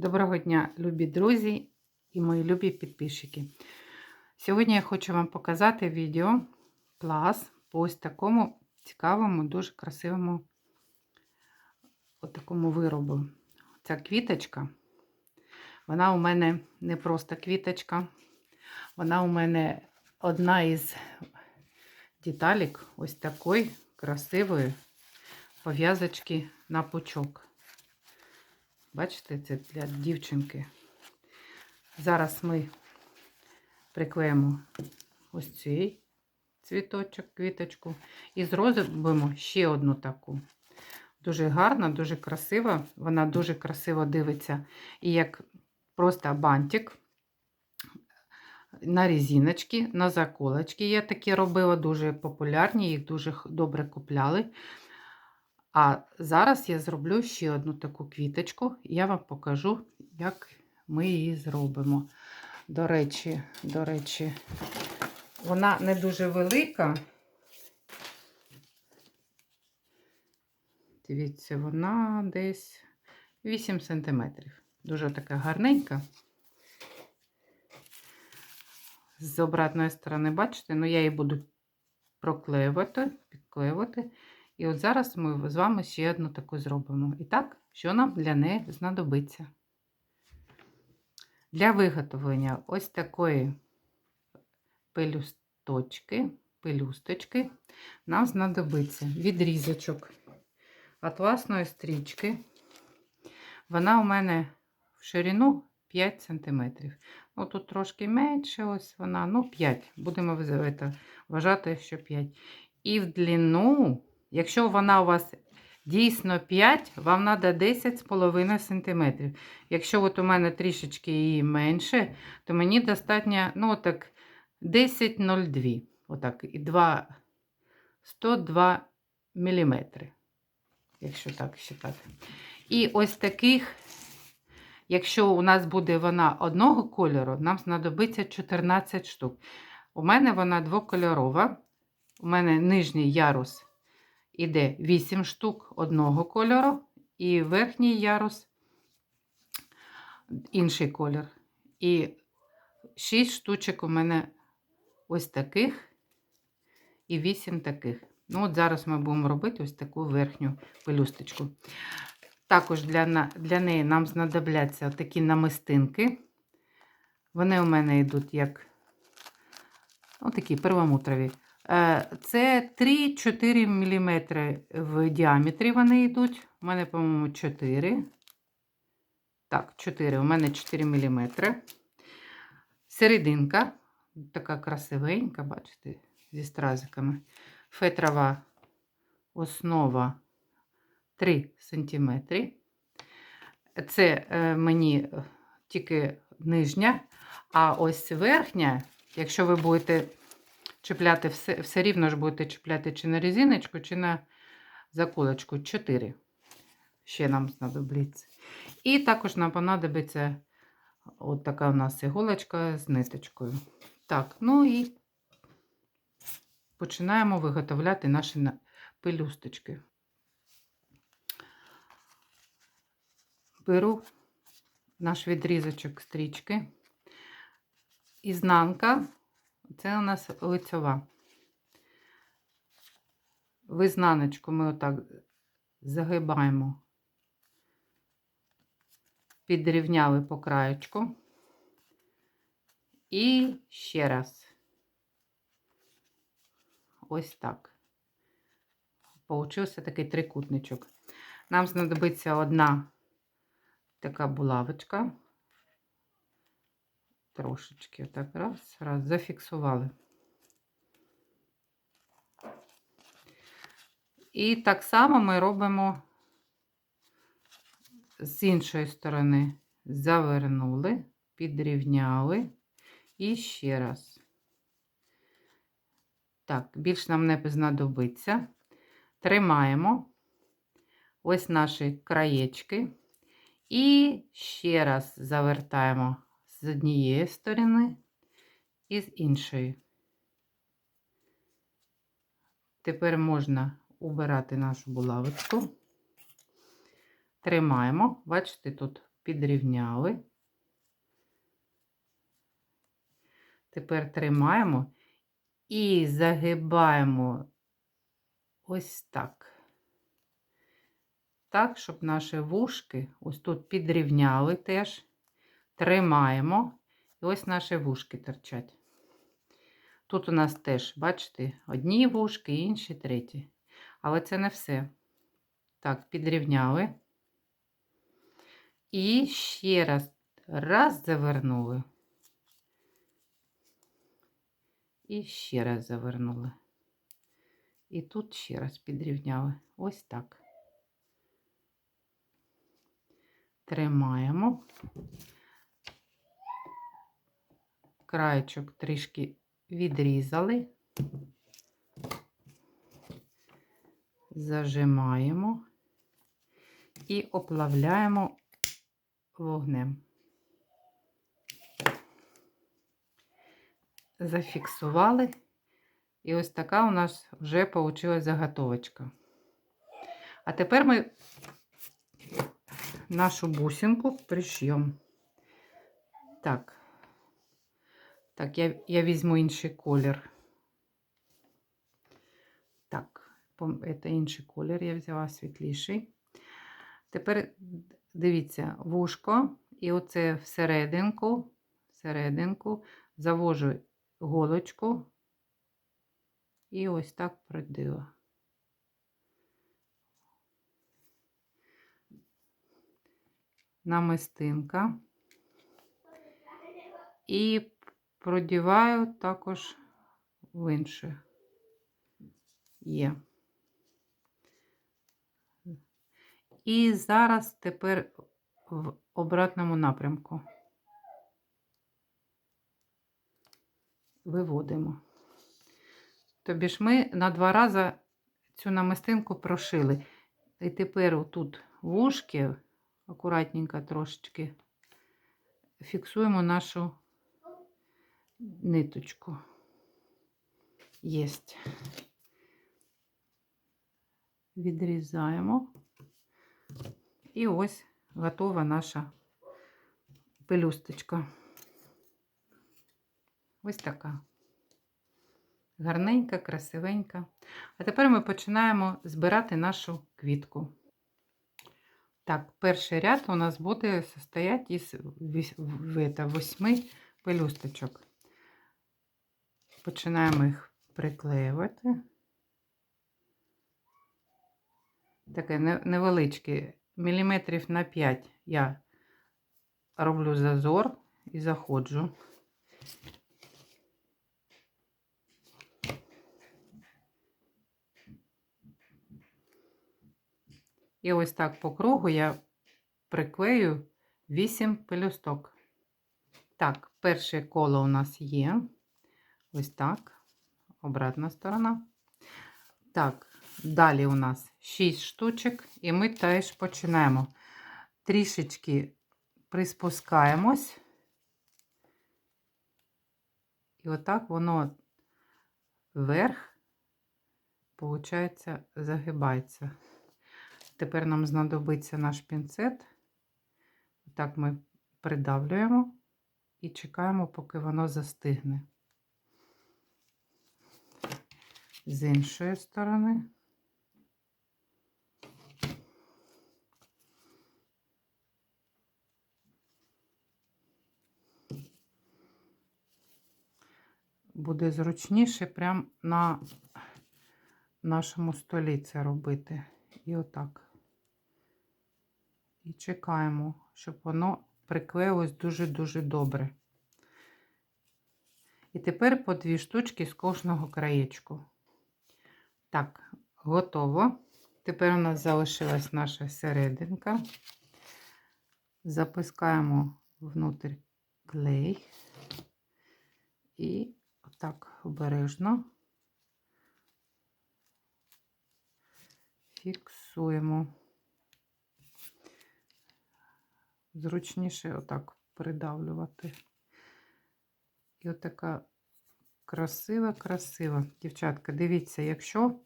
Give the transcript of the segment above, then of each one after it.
Доброго дня, любі друзі і мої любі підписчики. Сьогодні я хочу вам показати відео клас по ось такому цікавому, дуже красивому такому виробу. Ця квіточка, вона у мене не просто квіточка, вона у мене одна із деталік ось такої красивої пов'язочки на пучок. Бачите, це для дівчинки. Зараз ми приклеїмо ось цей цвіточок, квіточку. І зробимо ще одну таку. Дуже гарна, дуже красива. Вона дуже красиво дивиться. І як просто бантик на резиночки, на заколочки. Я такі робила, дуже популярні, їх дуже добре купляли. А зараз я зроблю ще одну таку квіточку, я вам покажу, як ми її зробимо. До речі, до речі, вона не дуже велика. Дивіться, вона десь 8 см. Дуже така гарненька. З обратної сторони, бачите, ну я її буду проклеювати, підклеювати. І от зараз ми з вами ще одну таку зробимо. І так, що нам для неї знадобиться? Для виготовлення ось такої пелюсточки, пелюсточки нам знадобиться відрізочок атласної стрічки. Вона у мене в ширину 5 см. Ну, тут трошки менше, ось вона, ну, 5. Будемо вважати, що 5. І в длину Якщо вона у вас дійсно 5, вам треба 10,5 см. Якщо от у мене трішечки її менше, то мені достатньо ну, так, 10,02. Отак, і 2, 102 мм. Якщо так вважати. І ось таких, якщо у нас буде вона одного кольору, нам знадобиться 14 штук. У мене вона двокольорова. У мене нижній ярус іде 8 штук одного кольору, і верхній ярус інший колір. І 6 штучок у мене ось таких, і 8 таких. Ну, от зараз ми будемо робити ось таку верхню пелюсточку. Також для для неї нам знадобляться такі намистинки. Вони у мене йдуть як отакі первомутрові. Е, це 3-4 мм в діаметрі вони йдуть. У мене, по-моєму, 4. Так, 4. У мене 4 мм. Серединка, така красивенька, бачите, зі стразиками. Фетрова основа 3 см. Це е, мені тільки нижня, а ось верхня, якщо ви будете чіпляти все все рівно ж будете чіпляти чи на резиночку, чи на заколочку. 4. Ще нам знадобиться. І також нам понадобиться от така у нас іголочка з ниточкою. Так, ну і починаємо виготовляти наші пелюсточки. Беру наш відрізочок стрічки, ізнанка це у нас лицьова. В ізнаночку ми отак загибаємо, підрівняли по краєчку. І ще раз. Ось так. Получився такий трикутничок. Нам знадобиться одна така булавочка трошечки. Так, раз, раз, зафіксували. І так само ми робимо з іншої сторони, завернули, підрівняли і ще раз. Так, більш нам не знадобиться. Тримаємо ось наші краєчки. І ще раз завертаємо з однієї сторони і з іншої. Тепер можна убирати нашу булавочку. Тримаємо, бачите, тут підрівняли. Тепер тримаємо і загибаємо ось так. Так, щоб наші вушки ось тут підрівняли теж. Тримаємо. І ось наші вушки торчать. Тут у нас теж, бачите, одні вушки, інші треті. Але це не все. Так, підрівняли. І ще раз. Раз завернули. І ще раз завернули. І тут ще раз підрівняли. Ось так. Тримаємо. Краєчок трішки відрізали. Зажимаємо і оплавляємо вогнем. Зафіксували. І ось така у нас вже вийшла заготовочка. А тепер ми нашу бусинку пришьємо. Так. Так, я, я візьму інший колір. Так, це інший колір, я взяла світліший. Тепер дивіться, вушко, і оце всерединку, всерединку завожу голочку і ось так продила. Намистинка. І продіваю також в інше. Є. І зараз тепер в обратному напрямку. Виводимо. Тобі ж ми на два рази цю намистинку прошили. І тепер тут вушки, акуратненько трошечки, фіксуємо нашу ниточку. Єсть. Відрізаємо. І ось готова наша пелюсточка. Ось така. Гарненька, красивенька. А тепер ми починаємо збирати нашу квітку. Так, перший ряд у нас буде состояти із восьми пелюсточок. Починаємо їх приклеювати. Таке невеличке, міліметрів на 5 я роблю зазор і заходжу. І ось так по кругу я приклею 8 пелюсток. Так, перше коло у нас є. Ось так. Обратна сторона. Так, далі у нас 6 штучок, і ми теж починаємо. Трішечки приспускаємось. І отак воно вверх, виходить, загибається. Тепер нам знадобиться наш пінцет. Так ми придавлюємо і чекаємо, поки воно застигне. З іншої сторони. Буде зручніше прямо на нашому столі це робити. І отак. І чекаємо, щоб воно приклеїлось дуже-дуже добре. І тепер по дві штучки з кожного краєчку. Так, готово. Тепер у нас залишилась наша серединка. Запускаємо внутрь клей. І отак обережно фіксуємо. Зручніше отак придавлювати. І отака красива, красива. Дівчатка, дивіться, якщо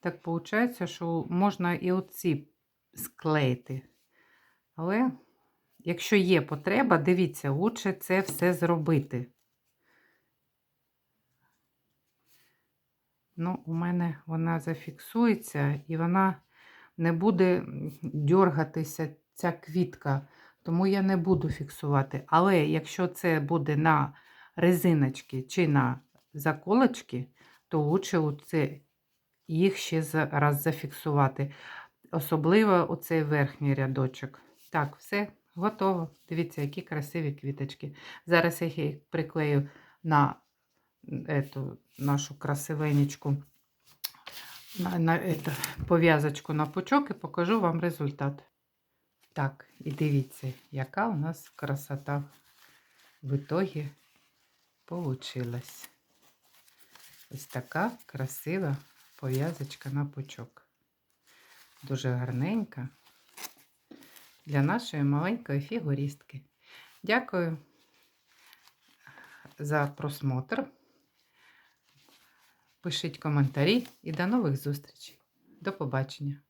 так виходить, що можна і оці склеїти. Але якщо є потреба, дивіться, лучше це все зробити. Ну, у мене вона зафіксується і вона не буде дьоргатися ця квітка, тому я не буду фіксувати. Але якщо це буде на резиночки чи на заколочки, то лучше оце, їх ще раз зафіксувати. Особливо оцей верхній рядочок. Так, все готово. Дивіться, які красиві квіточки. Зараз я їх приклею на эту нашу красивенечку на, на это, пов'язочку на пучок і покажу вам результат. Так, і дивіться, яка у нас красота в итогі получилась. Ось така красива пов'язочка на пучок. Дуже гарненька для нашої маленької фігуристки. Дякую за просмотр. Пишіть коментарі і до нових зустрічей. До побачення!